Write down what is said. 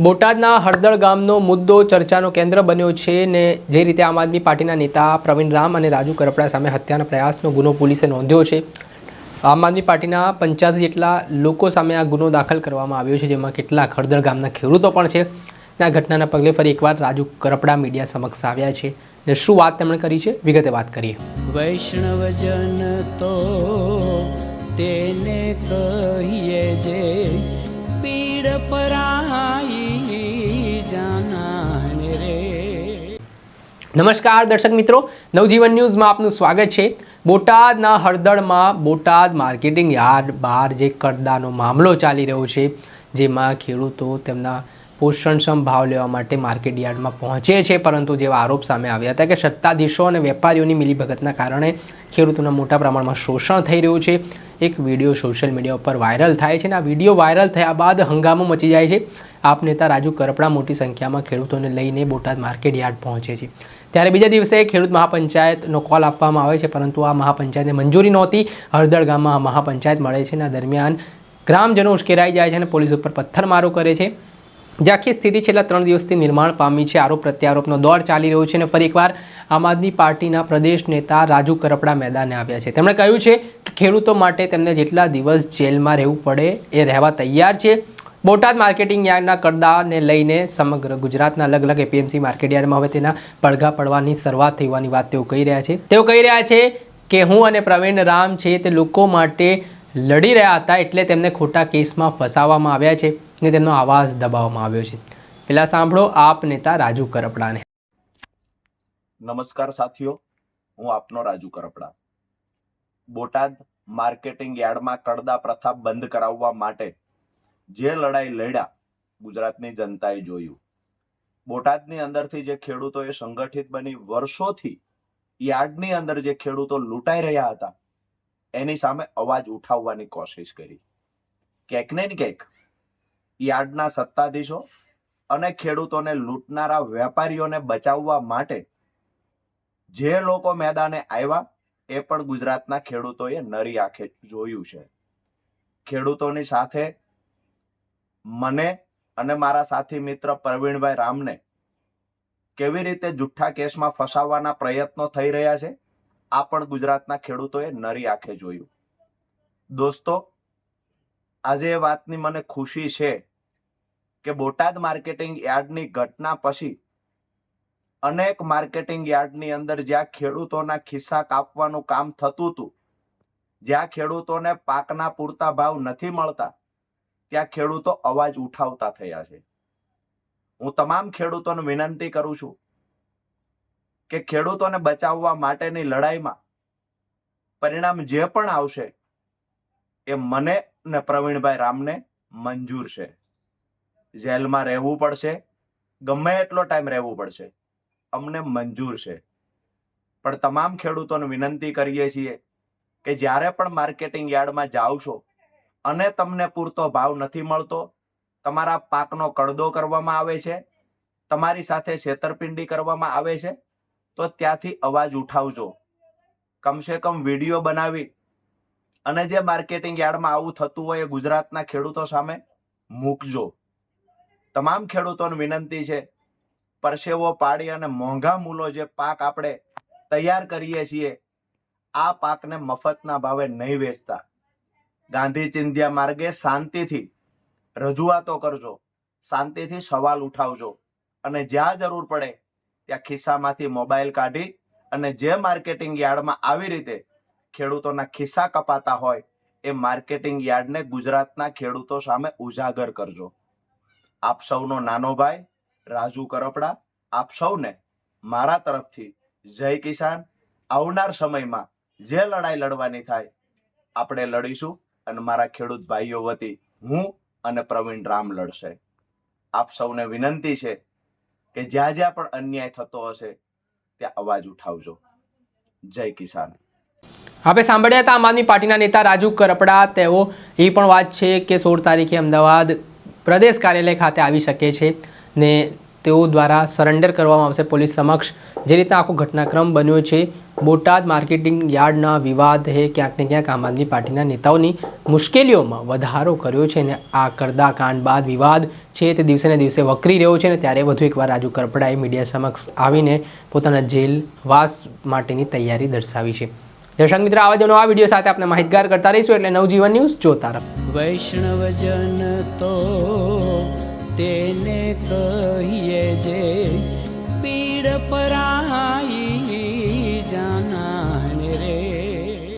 બોટાદના હળદળ ગામનો મુદ્દો ચર્ચાનો કેન્દ્ર બન્યો છે ને જે રીતે આમ આદમી પાર્ટીના નેતા પ્રવીણ રામ અને રાજુ કરપડા સામે હત્યાના પ્રયાસનો ગુનો પોલીસે નોંધ્યો છે. આમ આદમી પાર્ટીના પંચ્યાસી જેટલા લોકો સામે આ ગુનો દાખલ કરવામાં આવ્યો છે, જેમાં કેટલાક હળદળ ગામના ખેડૂતો પણ છે. આ ઘટનાના પગલે ફરી એકવાર રાજુ કરપડા મીડિયા સમક્ષ આવ્યા છે. ને શું વાત તેમણે કરી છે, વિગતે વાત કરીએ. વૈષ્ણવજન તો તેને કહીએ જે પીડ પરાઈ જાનાને રે. નમસ્કાર દર્શક મિત્રો, નવજીવન ન્યૂઝમાં આપનું સ્વાગત છે. બોટાદના હળદળમાં બોટાદ માર્કેટિંગ યાર્ડ બહાર જે કરદાનો મામલો ચાલી રહ્યો છે, જેમાં ખેડૂતો તેમના પોષણક્ષમ ભાવ લેવા માટે માર્કેટ યાર્ડમાં પહોંચે છે, પરંતુ જેવા આરોપ સામે આવ્યા હતા કે સત્તાધીશો અને વેપારીઓની મિલીભગતના કારણે ખેડૂતોના મોટા પ્રમાણમાં શોષણ થઈ રહ્યું છે. એક વીડિયો સોશિયલ મીડિયા ઉપર વાયરલ થાય છે અને આ વીડિયો વાયરલ થયા બાદ હંગામો મચી જાય છે. આપ નેતા રાજુ કરપડા મોટી સંખ્યામાં ખેડૂતોને લઈને બોટાદ માર્કેટ યાર્ડ પહોંચે છે. ત્યારે બીજા દિવસે ખેડૂત મહાપંચાયતનો કોલ આપવામાં આવે છે, પરંતુ આ મહાપંચાયતને મંજૂરી નહોતી. હળદળ ગામમાં મહાપંચાયત મળે છે અને દરમિયાન ગ્રામજનો ઉશ્કેરાઈ જાય છે અને પોલીસ ઉપર પથ્થરમારો કરે છે. જે આખી સ્થિતિ છેલ્લા ત્રણ દિવસથી નિર્માણ પામી છે. આરોપ પ્રત્યારોપનો દોર ચાલી રહ્યો છે અને ફરી એકવાર આમ આદમી પાર્ટીના પ્રદેશ નેતા રાજુ કરપડા મેદાને આવ્યા છે. તેમણે કહ્યું છે કે ખેડૂતો માટે તેમને જેટલા દિવસ જેલમાં રહેવું પડે એ રહેવા તૈયાર છે. બોટાદ માર્કેટિંગ યાર્ડના કરદાને લઈને સમગ્ર ગુજરાતના અલગ અલગ એપીએમસી માર્કેટ યાર્ડમાં હવે તેના પડઘા પડવાની શરૂઆત થઈ વાત તેઓ કહી રહ્યા છે. તેઓ કહી રહ્યા છે કે હું અને પ્રવીણ રામ છે તે લોકો માટે લડી રહ્યા હતા એટલે તેમને ખોટા કેસમાં ફસાવવામાં આવ્યા છે. ને તેમનો આવાજ દબાવવામાં આવ્યો છે. પેલા સાંભળો આપ નેતા રાજુ કરપડાને. નમસ્કાર સાથીઓ, હું આપનો રાજુ કરપડા. બોટાદ માર્કેટિંગ યાર્ડમાં કડદા પ્રથા બંધ કરાવવા માટે જે લડાઈ લડ્યા, ગુજરાતની જનતાએ જોયું. બોટાદની અંદરથી જે ખેડૂતોએ સંગઠિત બની વર્ષોથી યાર્ડની અંદર જે ખેડૂતો લૂંટાઈ રહ્યા હતા, એની સામે અવાજ ઉઠાવવાની કોશિશ કરી. ક્યાંક ને ક્યાંક યાર્ડના સત્તાધીશો અને ખેડૂતોને લૂંટનારા વેપારીઓને બચાવવા માટે જે લોકો મેદાને આવ્યા, એ પણ ગુજરાતના ખેડૂતોએ નરી આંખે જોયું છે. ખેડૂતોની સાથે મને અને મારા સાથી મિત્ર પ્રવીણભાઈ રામને કેવી રીતે જુઠ્ઠા કેસમાં ફસાવવાના પ્રયત્નો થઈ રહ્યા છે, આ પણ ગુજરાતના ખેડૂતોએ નરી આંખે જોયું. દોસ્તો આજે એ વાતની મને ખુશી છે કે બોટાદ માર્કેટિંગ યાર્ડની ઘટના પછી અનેક માર્કેટિંગ યાર્ડની અંદર જ્યાં ખેડૂતોના ખિસ્સા કાપવાનું કામ થતું હતું, જ્યાં ખેડૂતોને પાકના પૂરતા ભાવ નથી મળતા, ત્યાં ખેડૂતો અવાજ ઉઠાવતા થયા છે. હું તમામ ખેડૂતોને વિનંતી કરું છું કે ખેડૂતોને બચાવવા માટેની લડાઈમાં પરિણામ જે પણ આવશે એ મને ને પ્રવીણભાઈ રામને મંજૂર છે. જેલમાં રહેવું પડશે. ગમે એટલો ટાઈમ રહેવું પડશે. અમને મંજૂર છે. પણ તમામ ખેડૂતોને વિનંતી કરીએ છીએ કે જ્યારે પણ માર્કેટિંગ યાર્ડમાં જાઓ છો અને તમને પૂરતો ભાવ નથી મળતો, તમારા પાકનો કડદો કરવામાં આવે છે, તમારી સાથે છેતરપિંડી કરવામાં આવે છે, તો ત્યાંથી અવાજ ઉઠાવજો. કમસે કમ વીડિયો બનાવી અને જે માર્કેટિંગ યાર્ડમાં આવું થતું હોય એ ગુજરાતના ખેડૂતો સામે મૂકજો. તમામ ખેડૂતોને વિનંતી છે, પરસેવો પાડી અને મોંઘા મૂલો જે પાક આપણે તૈયાર કરીએ છીએ, આ પાકને મફતના ભાવે નહીં વેચતા. ગાંધી ચિંધ્યા માર્ગે શાંતિથી રજૂઆતો કરજો, શાંતિથી સવાલ ઉઠાવજો અને જ્યાં જરૂર પડે ત્યાં ખિસ્સામાંથી મોબાઈલ કાઢી અને જે માર્કેટિંગ યાર્ડમાં આવી રીતે ખેડૂતોના ખિસ્સા કપાતા હોય એ માર્કેટિંગ યાર્ડને ગુજરાતના ખેડૂતો સામે ઉજાગર કરજો. આપ સૌનો નાનો ભાઈ, રાજુ કરપડા, આપ સૌને મારા તરફથી જય કિસાન. આવનાર સમયમાં જે લડાઈ લડવાની થાય, આપણે લડીશું અને મારા ખેડૂત ભાઈઓ વતી હું અને પ્રવીણ રામ લડશે. આપ સૌને વિનંતી છે કે જ્યાં જ્યાં પણ અન્યાય થતો હશે, ત્યાં અવાજ ઉઠાવજો. જય કિસાન. આપણે સાંભળ્યા હતા આમ આદમી પાર્ટીના નેતા રાજુ કરપડા. તેઓ એ પણ વાત છે કે સોળ તારીખે અમદાવાદ પ્રદેશ કાર્યાલય ખાતે આવી શકે છે ને તેઓ દ્વારા સરેન્ડર કરવામાં આવશે પોલીસ સમક્ષ. જે રીતના આખો ઘટનાક્રમ બન્યો છે, બોટાદ માર્કેટિંગ યાર્ડના વિવાદ હે ક્યાંક ને ક્યાંક આમ આદમી પાર્ટીના નેતાઓની મુશ્કેલીઓમાં વધારો કર્યો છે અને આ કરદા કાંડ બાદ વિવાદ છે તે દિવસે ને દિવસે વકરી રહ્યો છે ને ત્યારે વધુ એકવાર રાજુ કરપડાએ મીડિયા સમક્ષ આવીને પોતાના જેલવાસ માટેની તૈયારી દર્શાવી છે. દર્શક મિત્ર, આવા જનો આ વીડિયો સાથે આપણે માહિતગાર કરતા રહીશું એટલે નવજીવન ન્યૂઝ જોતા રહો. વૈષ્ણવજન તો તેને કહીએ જે પીડ પરા